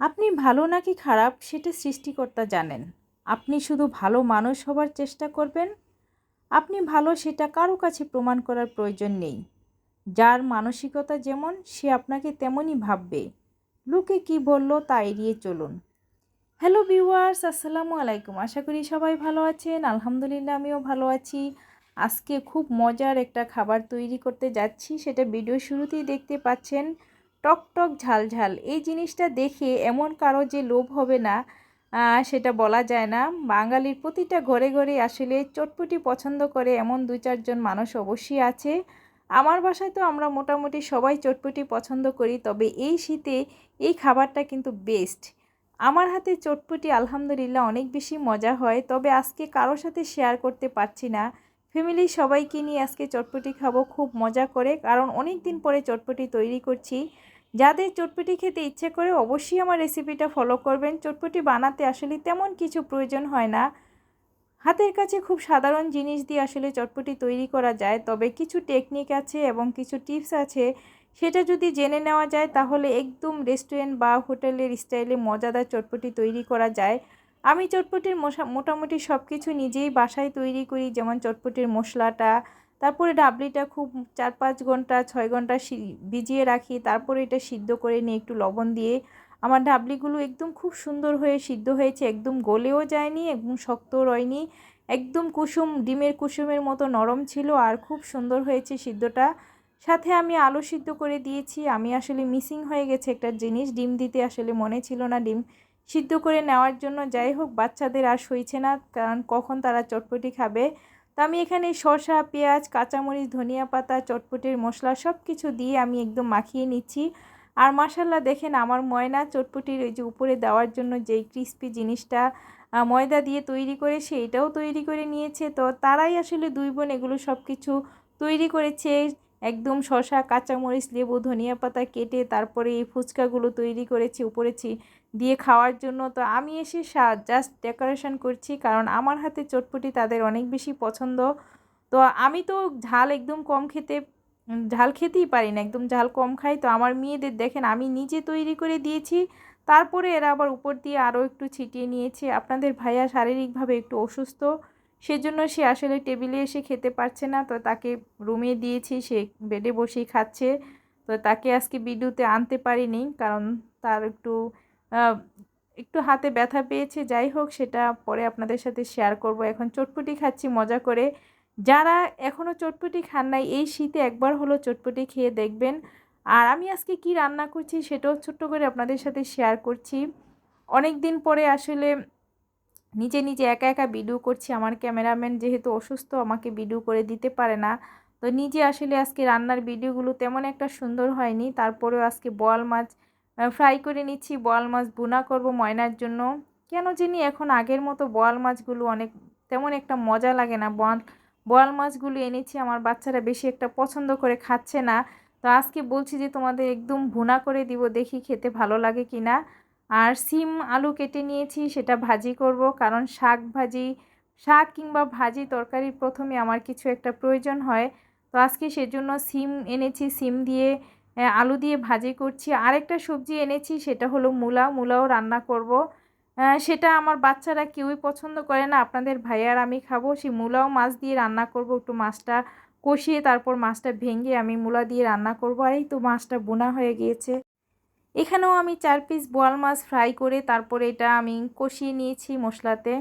আপনি ভালো নাকি খারাপ সেটা সৃষ্টিকর্তা জানেন। আপনি শুধু ভালো মানুষ হবার চেষ্টা করবেন। আপনি ভালো সেটা কারও কাছে প্রমাণ করার প্রয়োজন নেই। যার মানসিকতা যেমন, সে আপনাকে তেমনই ভাববে। লোকে কি বলল তা এড়িয়ে চলুন। হ্যালো ভিউয়ার্স, আসসালামু আলাইকুম। আশা করি সবাই ভালো আছেন। আলহামদুলিল্লাহ, আমিও ভালো আছি। আজকে খুব মজার একটা খাবার তৈরি করতে যাচ্ছি। সেটা ভিডিও শুরুতেই দেখতে পাচ্ছেন। টক টক ঝাল ঝাল। এই জিনিসটা দেখে এমন কারও যে লোভ হবে না সেটা বলা যায় না। বাঙালির প্রতিটা ঘরে ঘরে আসলে চটপটি পছন্দ করে এমন দু চারজন মানুষ অবশ্যই আছে। আমার বাসায় তো আমরা মোটামুটি সবাই চটপটি পছন্দ করি, তবে এই শীতে এই খাবারটা কিন্তু বেস্ট আমার হাতে চটপটি আলহামদুলিল্লাহ অনেক বেশি মজা হয়, তবে আজকে কারোর সাথে শেয়ার করতে পারছি না। ফ্যামিলির সবাইকে নিয়ে আজকে চটপটি খাব, খুব মজা করে, কারণ অনেক দিন পরে চটপটি তৈরি করছি। যাদের চটপটি খেতে ইচ্ছে করে অবশ্যই আমার রেসিপিটা ফলো করবেন। চটপটি বানাতে আসলে তেমন কিছু প্রয়োজন হয় না। হাতের কাছে খুব সাধারণ জিনিস দিয়ে আসলে চটপটি তৈরি করা যায়, তবে কিছু টেকনিক আছে এবং কিছু টিপস আছে। সেটা যদি জেনে নেওয়া যায় তাহলে একদম রেস্টুরেন্ট বা হোটেলের স্টাইলে মজাদার চটপটি তৈরি করা যায়। আমি চটপটির মোটামুটি সব কিছু নিজেই বাসায় তৈরি করি, যেমন চটপটির মশলাটা তারপরে ডাবলিটা খুব চার পাঁচ ঘণ্টা, ছয় ঘণ্টা ভিজিয়ে রাখি। তারপরে এটা সিদ্ধ করে নিয়ে একটু লবণ দিয়ে। আমার ডাবলিগুলো একদম খুব সুন্দর হয়ে সিদ্ধ হয়েছে, একদম গলেও যায়নি, একদম শক্তও রয়নি, একদম কুসুম, ডিমের কুসুমের মতো নরম ছিল আর খুব সুন্দর হয়েছে সিদ্ধটা। সাথে আমি আলু সিদ্ধ করে দিয়েছি। আমি আসলে মিসিং হয়ে গেছে একটা জিনিস, ডিম দিতে আসলে মনে ছিল না ডিম। সিদ্ধ করে নেওয়ার জন্য যাই হোক, বাচ্চাদের আর সইছে না, কারণ কখন তারা চটপটি খাবে। তো আমি এখানে শসা পেঁয়াজ, কাঁচামরিচ, ধনিয়া পাতা, চটপটির মশলা সব কিছু দিয়ে আমি একদম মাখিয়ে নিচ্ছি। আর মাসাল্লা দেখেন আমার ময়না চটপটির ওই যে উপরে দেওয়ার জন্য যেই ক্রিস্পি জিনিসটা ময়দা দিয়ে তৈরি করে সেইটাও তৈরি করে নিয়েছে। তো তারাই আসলে দুই বোন এগুলো সব কিছু তৈরি করেছে। একদম শশা কাঁচামরিচ, লেবু, ধনিয়া পাতা কেটে তারপরে এই ফুচকাগুলো তৈরি করেছি উপরেছি দিয়ে খাওয়ার জন্য। তো আমি এসে জাস্ট ডেকোরেশন করছি কারণ আমার হাতে চটপটি তাদের অনেক বেশি পছন্দ। তো আমি তো ঝাল একদম কম খেতে, ঝাল খেতেই পারি না, একদম ঝাল কম খাই। তো আমার মেয়েদের দেখেন, আমি নিজে তৈরি করে দিয়েছি। তারপরে এরা আবার উপর দিয়ে আরও একটু ছিটিয়ে নিয়েছে। আপনাদের ভাইয়া শারীরিকভাবে একটু অসুস্থ, সেজন্য সে আসলে টেবিলে এসে খেতে পারছে না। তো তাকে রুমে দিয়েছি, সে বেডে বসেই খাচ্ছে। তো তাকে আজকে বিদ্যুতে আনতে পারিনি কারণ তার একটু একটু হাতে ব্যথা পেয়েছে, যাই হোক সেটা পরে আপনাদের সাথে শেয়ার করব। এখন চটপটি খাচ্ছি, মজা করে। যারা এখনও চটপটি খান নাই, এই শীতে একবার হলো চটপটি খেয়ে দেখবেন। আর আমি আজকে কি রান্না করছি সেটাও ছোট্ট করে আপনাদের সাথে শেয়ার করছি। অনেক দিন পরে আসলে নিজে নিজে একা একা ভিডিও করছি। আমার ক্যামেরাম্যান যেহেতু অসুস্থ, আমাকে ভিডিও করে দিতে পারে না। তো নিজে আসলে আজকে রান্নার ভিডিওগুলো তেমন একটা সুন্দর হয়নি। তারপরেও আজকে বোয়াল মাছ ফ্রাই করে নিচ্ছি, বোয়াল মাছ বুনা করব ময়নার জন্য। কেন জানি এখন আগের মতো বোয়াল মাছগুলো অনেক, তেমন একটা মজা লাগে না। বোয়াল বোয়াল মাছগুলো এনেছি, আমার বাচ্চারা বেশি একটা পছন্দ করে খাচ্ছে না। তো আজকে বলছি যে তোমাদের একদম ভুনা করে দিব, দেখি খেতে ভালো লাগে কি না আর সিম আলু কেটে নিয়েছি, সেটা ভাজি করব, কারণ শাক ভাজি, শাক কিংবা ভাজি তরকারি প্রথমে আমার কিছু একটা প্রয়োজন হয়। তো আজকে সেজন্য সিম এনেছি, সিম দিয়ে আলু দিয়ে ভাজি করছি। আরেকটা সবজি এনেছি, সেটা হলো মূলা। মূলাও রান্না করব। সেটা আমার বাচ্চারা কেউই পছন্দ করে না। আপনাদের ভাইয়ার আমি খাব। সেই মূলাও মাছ দিয়ে রান্না করব। একটু মাছটা কষিয়ে তারপর মাছটা ভেঙে আমি মূলা দিয়ে রান্না করব। আর এই তো মাছটা বোনা হয়ে গিয়েছে। এখানেও আমি চার পিস বোয়াল মাছ ফ্রাই করে তারপরে এটা আমি কষিয়ে নিয়েছি মশলাতে।